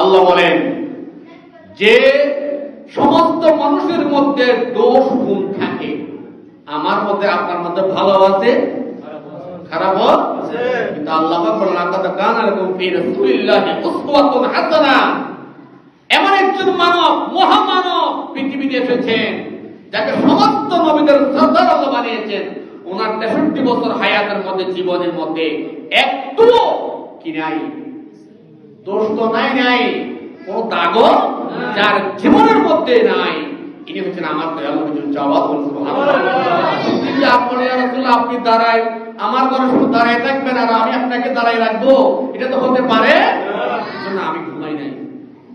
আল্লাহ বলেন, যে সমস্ত মানুষের মধ্যে দোষ গুণ থাকে, আমার মধ্যে আপনার মধ্যে ভালো আছে, খারাপ আছে? কিন্তু আল্লাহ বলেন হাসানা। এমন একজন মানব, মহামানব পৃথিবীতে এসেছেন, যাকে সমস্ত নবীদের সর্দার আল্লাহ বানিয়েছেন। ওনার তেষট্টি বছর হায়াতের মধ্যে, জীবনের মধ্যে একটু কি নাই দোষ তো নাই নাই। কোন দাগও যার জীবনের মধ্যে নাই। ইনি হচ্ছেন আমার দয়ালু হুজুর জওয়াব কিন্তু আপনি আপনি দাঁড়ায়, আমার ঘরে শুধু দাঁড়ায় থাকবেন আর আমি আপনাকে দাঁড়ায় রাখব, এটা তো হতে পারে? আমি ঘুমাই নাই।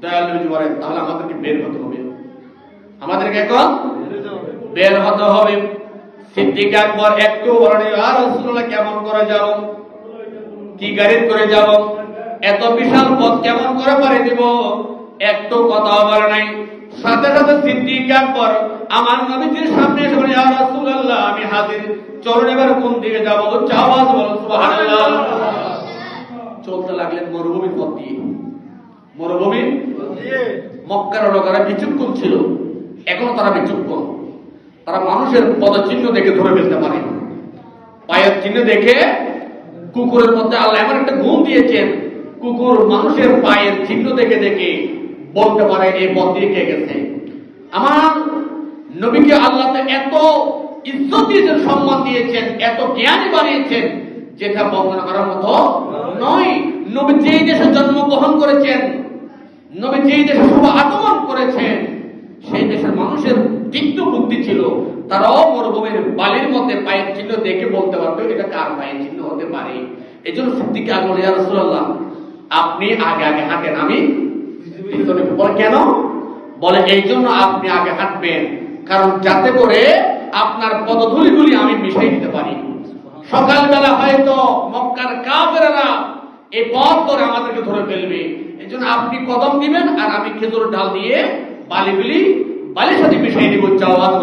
দয়ালু হুজুর বলেন, তাহলে আমাদেরকে বের হতে হবে। আমাদেরকে এখন বের হতে হবে। সিদ্দিক আকবর, একটু বলেন রাসূলুল্লাহ, কেমন করে যাব কি গাড়ি করে যাব এত বিশাল পথ কেমন করে পারে দিব? একটু কথা বলে নাই। সাথে সাথে সিদ্দিক আকবর আমার নবীজির সামনে এসে বলে, ইয়া রাসূলুল্লাহ, আমি হাজির। চলুন এবার কোন দিকে যাব? উচ্চ আওয়াজ বলো সুবহানাল্লাহ। চলতে লাগলেন মরুভূমির পথ দিয়ে। মরুভূমি? মক্কার লোকেরা বিচক্ষণ ছিল। এখনও তারা বিচক্ষণ। তারা মানুষের পদচিহ্ন দেখে ধরে ফেলতে পারে পায়ের চিহ্ন দেখে কুকুরের মধ্যে আল্লাহ এমন একটা গুণ দিয়েছেন কুকুর মানুষের পায়ের চিহ্ন দেখে দেখে বলতে পারে এই পথ দিয়ে কে গেছে। আমার নবীকে আল্লাহ এত ইজ্জত দিয়েছেন, সম্মান দিয়েছেন, এত জ্ঞানী বানিয়েছেন যেটা বর্ণনা করার মতো নয়। নবী যেই দেশে জন্মগ্রহণ করেছেন, নবী যেই দেশে শুভ আগমন করেছেন, সেই দেশের মানুষের তীক্ষ্ণ বুদ্ধি ছিল, তারাও মরুভূমির বালির মধ্যে পায়ের চিহ্ন দেখে বলতে পারতো, এটা কার পায়ের চিহ্ন হতে পারে? এই জন্য সিদ্দিকে আগল ইয়া রাসূলুল্লাহ আপনি আগে আগে হাঁটেন। আমি কেন? বলে এই জন্য আপনি আগে হাঁটবেন। কারণ যাতে করে আপনার পদধূলিগুলি আমি মিশাই দিতে পারি। সকালবেলা হয়তো মক্কার কাফেরেরা এই পথ ধরে আমাদেরকে ধরে ফেলবে। এই জন্য আপনি কদম দিবেন আর আমি খেজুর ডাল দিয়ে বালিগুলি বালির সাথে মিশিয়ে দিব আওয়াজ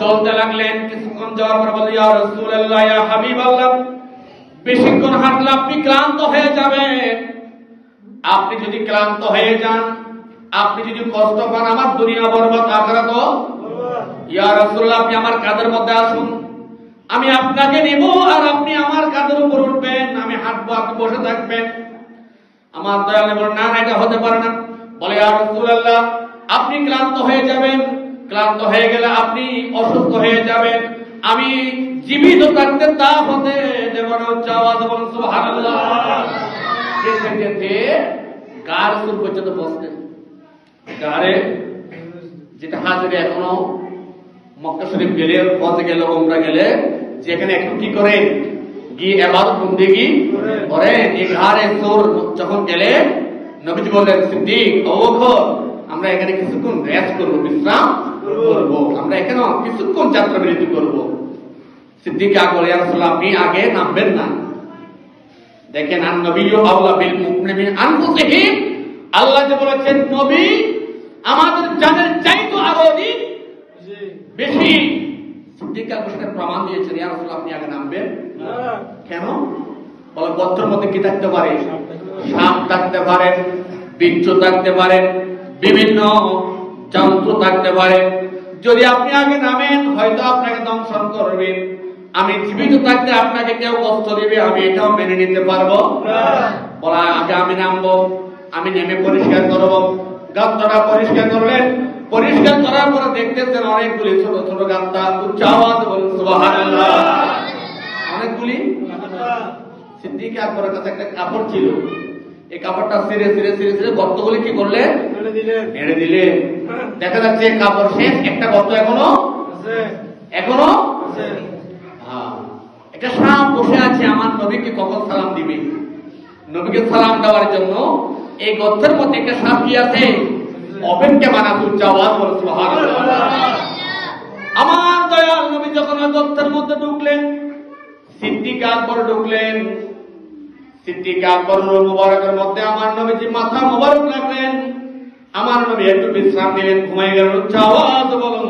চলতে লাগলেন কিছুক্ষণ যাওয়ার পর বলে ইয়া রাসূলুল্লাহ, ইয়া হাবিবাল্লাহ। বেশিক্ষণ হাঁটলে আপনি ক্লান্ত হয়ে যাবেন। আপনি যদি ক্লান্ত হয়ে যান, আপনি যদি কষ্ট পান, আমার দুনিয়া বরবাদ, আখেরাত। ইয়া রাসূলুল্লাহ, আপনি আমার কাঁধের মধ্যে আসুন। আমি আপনাকে নিব আর আপনি আমার কাঁধের উপর উঠবেন। আমি হাঁটবো, আপনি বসে থাকবেন। আমার দয়ালে বলেন, না না, এটা হতে পারে না। বলে আর রাসূলুল্লাহ, আপনি ক্লান্ত হয়ে যাবেন। ক্লান্ত হয়ে গেলে আপনি অসুস্থ হয়ে যাবেন। আমি জীবিত থাকতে তা হতে দেব না, উচ্চ আওয়াজ বলুন, সুবহানাল্লাহ। যেতে যেতে গার সুর পর্যন্ত বসতেন গারে যেটা হাজিরে এখনও মক্কা শরীফ গেলে, হজে গেলে ওমরা গেলে, যেখানে একটু কি করেন গিয়ে এবাদত বন্দেগি করেন এই ঘাড়ে সোর যখন গেলে, নবীজি বললেন, সিদ্দিক অবখর আমরা এখানে কিছুক্ষণ রেস্ট করব, বিশ্রাম করব। আমরা এখানে কিছুক্ষণ যাত্রা বিরতি করব। সিদ্দিক আকবর ইয়া আপনি আগে নামবেন না। দেখেন, আন নবিয়্যু আওলা বিল মুমিনিন আনফুসিহিম। আল্লাহ যে বলেছেন, নবী, আমাদের জানের চাইতো আরও অধিক, বেশি। সিদ্দিক আকবর প্রমাণ দিয়েছেন, ইয়া আপনি আগে নামবেন। কেন? বলে গর্তের মধ্যে কি থাকতে পারে? সাপ থাকতে পারে বিচ্ছু থাকতে পারে, বিভিন্ন যন্ত্র থাকতে পারে। যদি আপনি আগে নামেন, হয়তো আপনাকে দংশন করবেন আমি জীবিত থাকতে আপনাকে কেউ কষ্ট দিবে আমি এটাও মেনে নিতে পারব। বলা আগে আমি নামবো আমি নেমে পরিষ্কার করব। গাছটা পরিষ্কার করলেন পরিষ্কার করার পরে দেখতেছেন অনেকগুলি ছোট ছোট গাছটা উচ্চ আওয়াজ বলুন সুবহানাল্লাহ। অনেকগুলি? সিদ্দিক আকবরের কাছে একটা কাপড় ছিল। এই কাপড়টা ছিঁড়ে ছিঁড়ে ছিঁড়ে ছিঁড়ে গর্তগুলি কি করলে? নেড়ে দিলে। দেখা যাচ্ছে কাপড় শেষ একটা গর্ত এখনও? এখনও। একটা সাপ বসে আছে, আমার নবীকে কখন সালাম দিবে? নবীকে সালাম দেওয়ার জন্য এই গর্তের মধ্যে একটা সাপ কি আছে? তুলছে, আওয়াজ আমার দয়াল নবী যখন ওই গর্তের মধ্যে ঢুকলেন, সিদ্দিক আকবর ঢুকলেন। সিদ্দিক আকবর মুবারকের মধ্যে আমার নবীজি মাথা মুবারক রাখলেন। আমার নবী একটু বিশ্রাম নিলেন ঘুমাই গেলেন উচ্চ আওয়াজ বলুন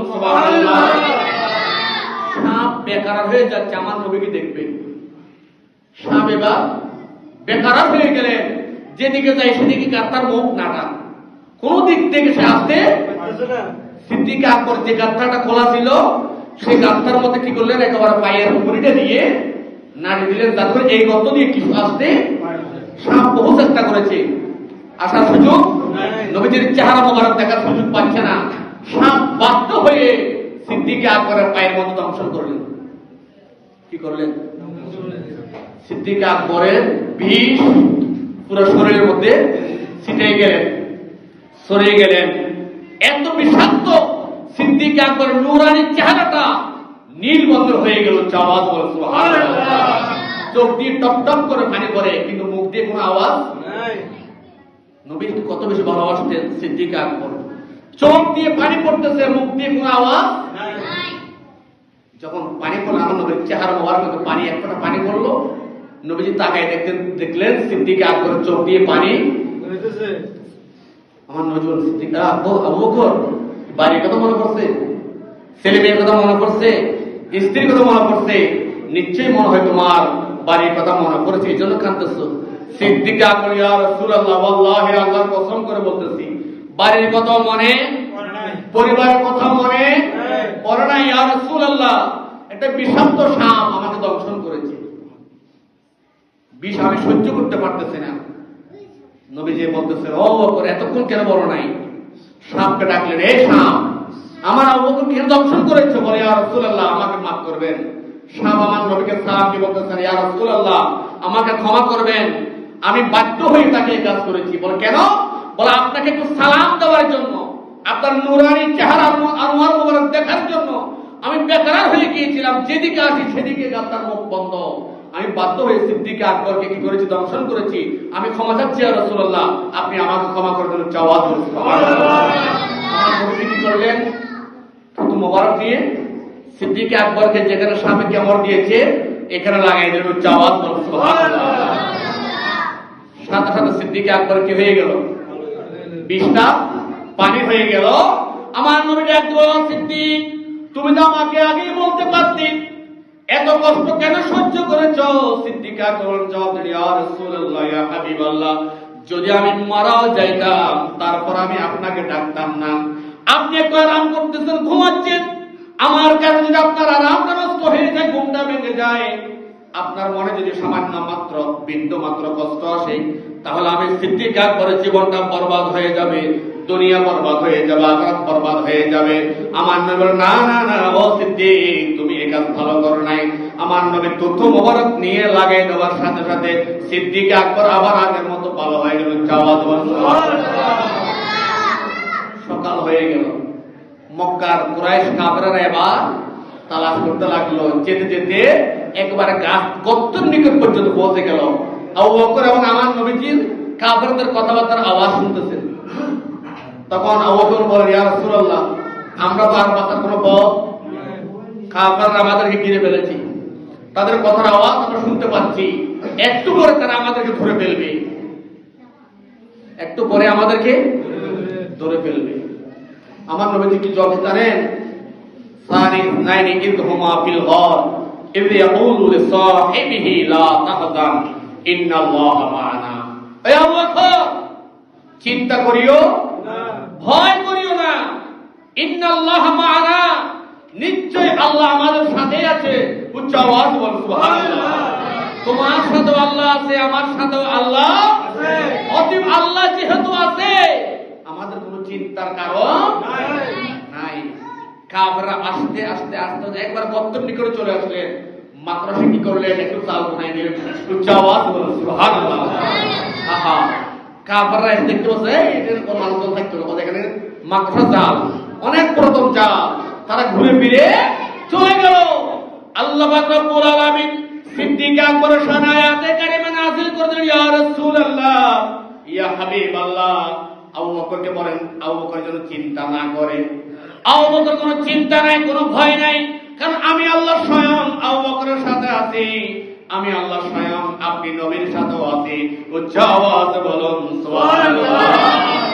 বেকার হয়ে যাচ্ছে, আমার নবীকে দেখবে। এবার বেকার হয়ে গেলেন। যেদিকে যায় সেদিকে গাত্তার মুখ? নাটা কোন দিক থেকে সে আসতে সিদ্দিক আকবর যে গাত্তাটা খোলা ছিল, সেই গাত্তার মধ্যে কি করলেন? একেবারে পায়ের উপরিটা দিয়ে নাড়ি দিলেন। তারপরে এই গর্ত দিয়ে কিছু আসতে সাপ বহু চেষ্টা করেছে। আসার সুযোগ নবীজির চেহারা মোবারক দেখার সুযোগ পাচ্ছে না। সাপ বাধ্য হয়ে সিদ্দিকে আকবরের পায়ের মতো দংশন করলেন। কি করলেন? সিদ্দিক আকবরের বিষ পুরো শরীরের মধ্যে ছিটে গেলেন সরে গেলেন। এত বিষাক্ত সিদ্দিক আকবরের নুরানির চেহারাটা নীল বদল হয়ে গেল চাওয়াজ বলে চোখ দিয়ে টপ টপ করে পানি পড়ে কিন্তু মুখ দিয়ে কোনো আওয়াজ নবী কত বেশি ভালোবাসতেন সিদ্দিক আকবর। চোখ দিয়ে পানি পড়তেছে মুখ দিয়ে কোনো আওয়াজ যখন পানি পড়ল আমার নবীর চেহারা মোবারক পানি এক ফোঁটা পানি পড়ল। নবীজি তাকায় দেখতেন দেখলেন সিদ্দিক আকবরের চোখ দিয়ে পানি। আমার নজরুল সিদ্দিক বাড়ির কথা মনে পড়ছে? ছেলে মেয়ের কথা মনে পড়ছে? স্ত্রীর কথা মনে পড়ছে? নিশ্চয়ই মনে হয় তোমার বাড়ির কথা মনে পড়ছে এই জন্য কাঁদতেছো। সিদ্দিক আকবর ইয়া রাসূলুল্লাহ ওয়াল্লাহি আল্লাহর কসম করে বলতেছি বাড়ির কথা মনে পরিবারের কথা মনে পড়ে না ইয়া রাসূলুল্লাহ, একটা বিষাক্ত সাপ আমাকে দংশন করেছে। বিষ আমি সহ্য করতে পারতেছি না। বলতেছে, ও বকর এতক্ষণ কেন বলো নাই? সাপকে সাপ, আমার কেন দংশন করেছে? বলে, ইয়া রাসূলুল্লাহ, আমাকে করবেন। সাপ আমার নবীকে দিয়ে বলতেছেন ইয়া রাসূলুল্লাহ, আমাকে ক্ষমা করবেন। আমি বাধ্য হয়ে তাকে কাজ করেছি। বলে, কেন? বলে, আপনাকে একটু সালাম দেওয়ার জন্য। আপনার নুরানি চেহারা আনোয়ার মোবারক দেখার জন্য আমি বেকার হয়ে গিয়েছিলাম, যেদিকে আসি সেদিকে আপনার মুখ বন্ধ। আমি বাধ্য হয়ে সিদ্দিকে আকবরকে কি করেছি, দংশন করেছি। আমি ক্ষমা চাচ্ছি আর রসুল্লাহ আপনি আমাকে ক্ষমা করে দেন চাওয়া কি করলেন? থুতু মোবারক দিয়ে সিদ্দিকে আকবরকে যেখানে স্বামী কেমন দিয়েছে, এখানে লাগাই দিলেন চাওয়াজ সাথে সাথে সিদ্দিকে আকবর কি হয়ে গেল? বিষটা পানি হয়ে গেল। আমার নবী ডাক দিল, সিদ্দিক তুমি তো আমাকে আগেই বলতে পারতি। এত কষ্ট কেন সহ্য করেছ? সিদ্দিকা করুন জবাব রাসূলুল্লাহ ইয়া হাবিবাল্লাহ যদি আমি মারাও যাইতাম তারপর আমি আপনাকে ডাকতাম না। আপনি একটু আরাম করতেছেন ঘুমাচ্ছেন। আমার কারণে যদি আপনার আরামটা নষ্ট হয়ে যায় ঘুমটা ভেঙে যায়? আপনার মনে যদি সামান্য মাত্র বিন্দু মাত্র কষ্ট আসে তাহলে আমি সিদ্দিক করে জীবনটা বরবাদ হয়ে যাবে। দুনিয়া বরবাদ হয়ে যাবে, আখরাত বরবাদ হয়ে যাবে। আমার নবী না না না, ও সিদ্দিক, তুমি এই কাজ ভালো করো নাই। আমার নবী তথ্য মোবারক নিয়ে লাগাই দেওয়ার সাথে সাথে সিদ্দিক আকবর আবার আগের মতো ভালো হয়ে গেল। চাওয়া সকাল হয়ে গেল। মক্কার কুরাইশ কাফেররা এবার তালাশ করতে লাগল। যেতে যেতে একবারে গাছ গর্তের নিকট পর্যন্ত পৌঁছে গেল। আবু বকর এবং আমার নবীজির কাফেরদের কথাবার্তার আওয়াজ শুনতেছেন তখন আবু বকর বলেন ইয়া রাসূলুল্লাহ, আমরা তো আর বাঁচার কোনো পথ কাফেররা আমাদেরকে ঘিরে ফেলেছি। তাদের কথার আওয়াজ আমরা শুনতে পাচ্ছি। একটু পরে তারা আমাদেরকে ধরে ফেলবে। একটু পরে আমাদেরকে ধরে ফেলবে। আমার নবীজি কি জবাব জানেন সানি নাইনি ইদ ফিল গর, ইদ লিসাহিবিহি লা তাহজান এই আবু বকর, চিন্তা করিও ভয় করিও না। ইন্নাল্লাহ নিশ্চয় আল্লাহ আমাদের সাথে আছে। উচ্চ আওয়াজ বল তোমার সাথে আল্লাহ আছে, আমার সাথেও আল্লাহ আল্লাহ যেহেতু আছে, আমাদের কোনো চিন্তার কারণ নাই। কাবরা আস্তে আস্তে আস্তে একবার গর্তের নিকটে চলে আসলেন মাত্র সে কি করলেন একটু চাল বানাই দিলেন উচ্চ আওয়াজ সুবহানাল্লাহ। আহা। কাবরা এসে দেখতে এই এটার থাকতো ওদের এখানে জাল, অনেক প্রথম জাল। তারা ঘুরে ফিরে চলে গেল। আল্লাহ আলামিন সিদ্দিক আকবর নাযিল করে দিলেন, ইয়া রাসূলুল্লাহ, ইয়া আবু বকরকে বলেন, আবু বকর যেন চিন্তা না করে। আবু বকর কোনো চিন্তা নাই, কোনো ভয় নাই। কারণ আমি আল্লাহ স্বয়ং আবু বকরের সাথে আছি। আমি আল্লাহ স্বয়ং আপনি নবীর সাথে আছি উচ্চ আওয়াজ বলুন সুবহানাল্লাহ।